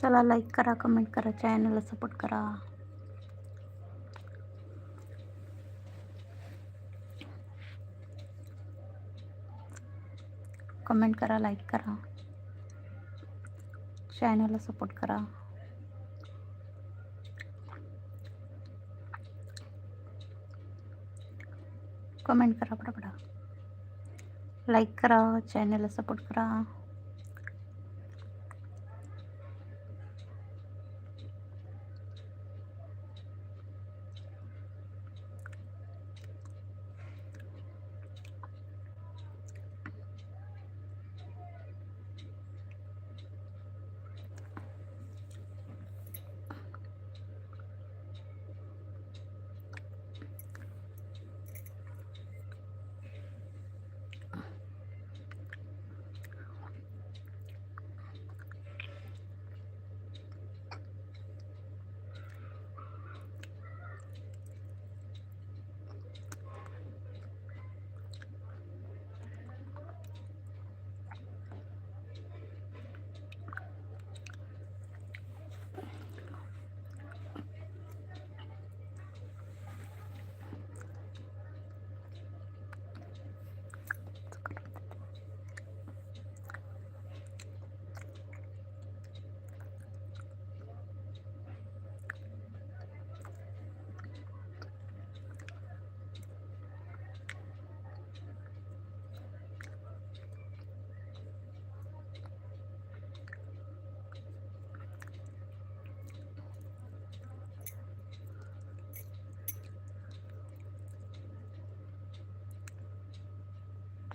चला लाईक करा कमेंट करा चॅनलला सपोर्ट करा. कमेंट करा लाईक करा. चॅनलला सपोर्ट करा. कमेंट करा पटापटा लाईक करा चॅनलला सपोर्ट करा.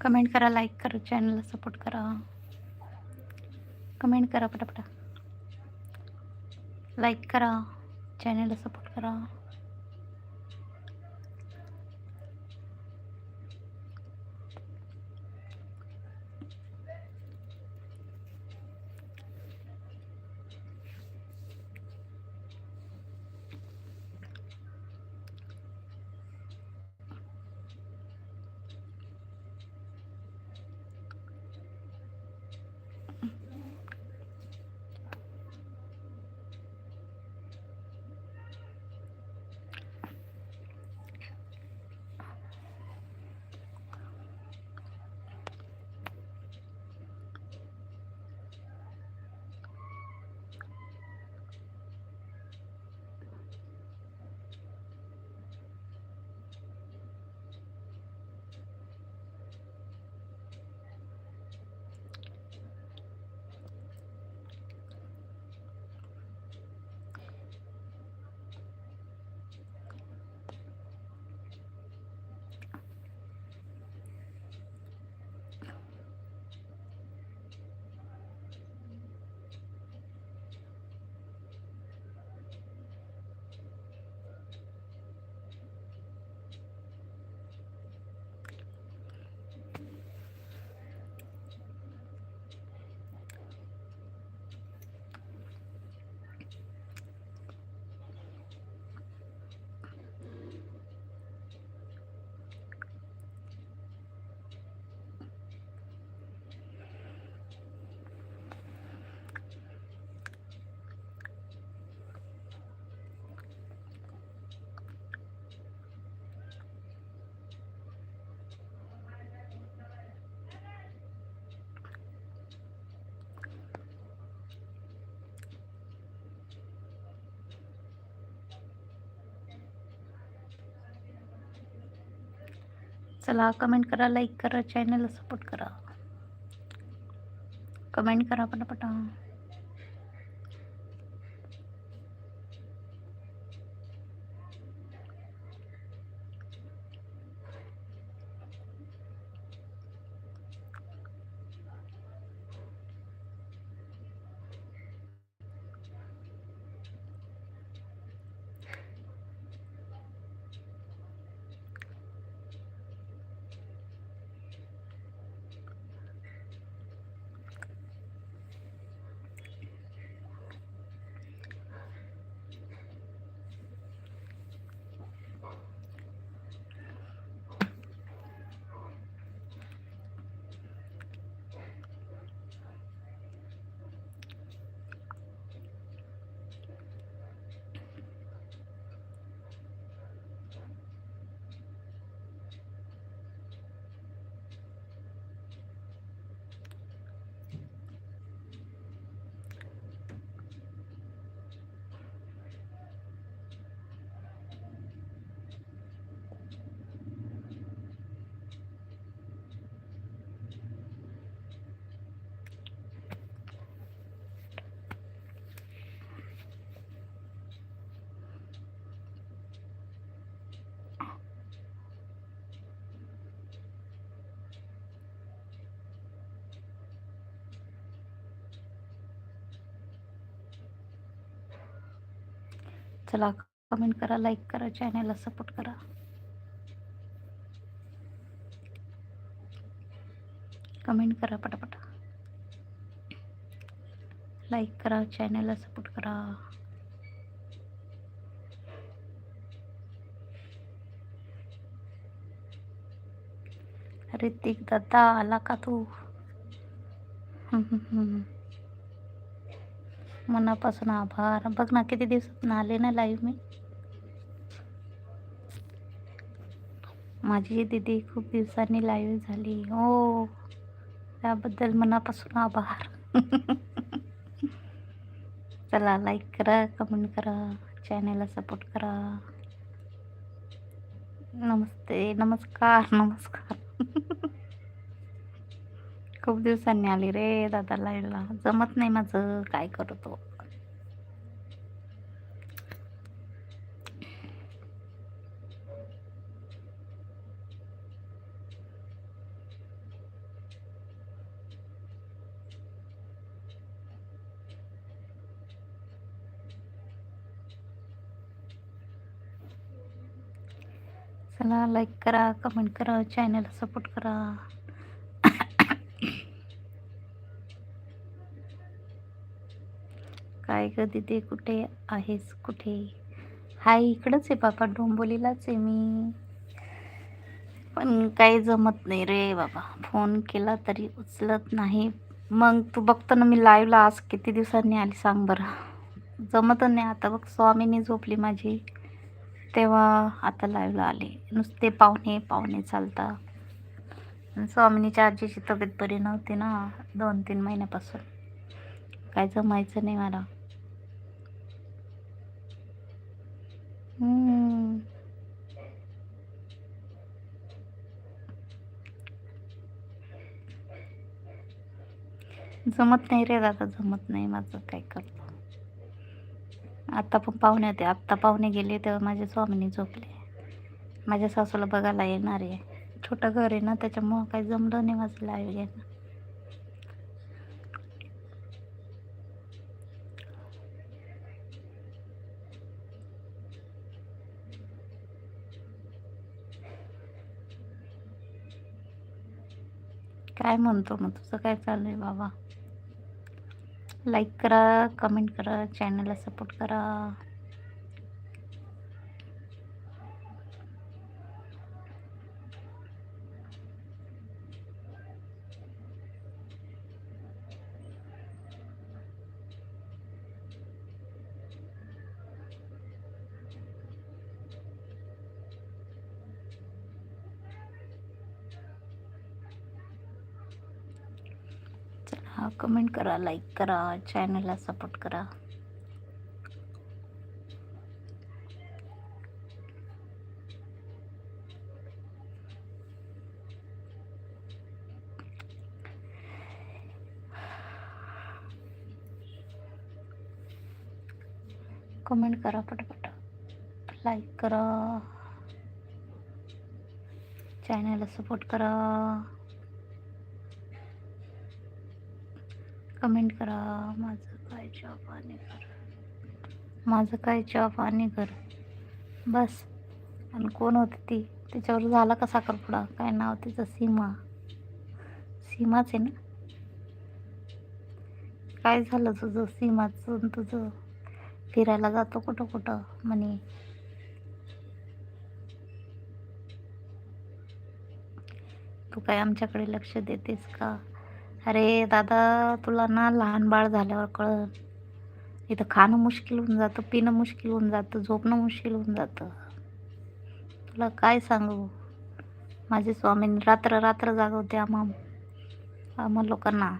कमेंट करा लाईक करा चॅनलला सपोर्ट करा. कमेंट करा पटापटा. लाईक करा चॅनलला सपोर्ट करा. चला कमेंट करा लाईक करा चॅनलला सपोर्ट करा. कमेंट करा पटापटा. चला कमेंट करा लाईक करा चॅनलला सपोर्ट करा. कमेंट करा पटापट. लाईक करा चॅनलला सपोर्ट करा. ऋतिक दादा आला का तू? हम्म, हम्म, हम्म. मनापासून आभार. बघ ना किती दिवसात आले ना लाईव्ह मी. माझी दीदी खूप दिवसांनी लाईव्ह झाली. हो त्याबद्दल मनापासून आभार. चला लाईक करा कमेंट करा चॅनलला सपोर्ट करा. नमस्ते नमस्कार नमस्कार. खूप दिवसांनी आली रे दादा लाईडला जमत नाही माझं. काय करतो चला लाईक करा कमेंट करा चॅनलला सपोर्ट करा काय ग दिदी कुठे आहेस? कुठे? हाय इकडंच आहे बाबा डोंबोलीलाच आहे मी. पण काही जमत नाही रे बाबा. फोन केला तरी उचलत नाही. मग तू बघतो ना मी लाईव्हला आज किती दिवसांनी आली सांग बरं. जमत नाही आता बघ स्वामीने झोपली माझी. तेव्हा आता लाईव्हला आले. नुसते पाहुणे पाहुणे चालता. स्वामिनीच्या आजीची तब्येत बरी नव्हती ना दोन तीन महिन्यापासून. काय जमायचं नाही मला. जमत नाही रे दादा जमत नाही माझं काय करतो. आत्ता पण पाहुणे होते आत्ता पाहुणे गेले तेव्हा माझे स्वामीनी झोपले. माझ्या सासूला बघायला येणार आहे. छोटं घर आहे ना त्याच्यामुळं काही जमलं नाही माझं लाईव्ह घ्यायला काय म्हणतो मग तुझं काय चालू आहे बाबा? लाईक करा कमेंट करा चॅनलला सपोर्ट करा. हा कमेंट करा लाईक करा चॅनलला सपोर्ट करा. कमेंट करा पटपट. लाईक करा. चॅनलला सपोर्ट करा. कमेंट करा. माझं काय जॉब आणि कर. माझं काय जॉब आणि कर. बस. आणि कोण होती ती? त्याच्यावर झाला का साखरपुडा? काय नाव तिचं? सीमा. सीमाच आहे ना? काय झालं तुझं? सीमाचं तुझं? फिरायला जातो कुठं कुठं? म्हणे. तू काय आमच्याकडे लक्ष देतेस का? अरे दादा तुला ना लहान बाळ झाल्यावर कळ इथं खाणं मुश्किल होऊन जातं पिणं मुश्किल होऊन जातं झोपणं मुश्किल होऊन जातं. तुला काय सांगू? माझे स्वामींनी रात्र रात्र जागवते आम्हा आम्हा लोकांना.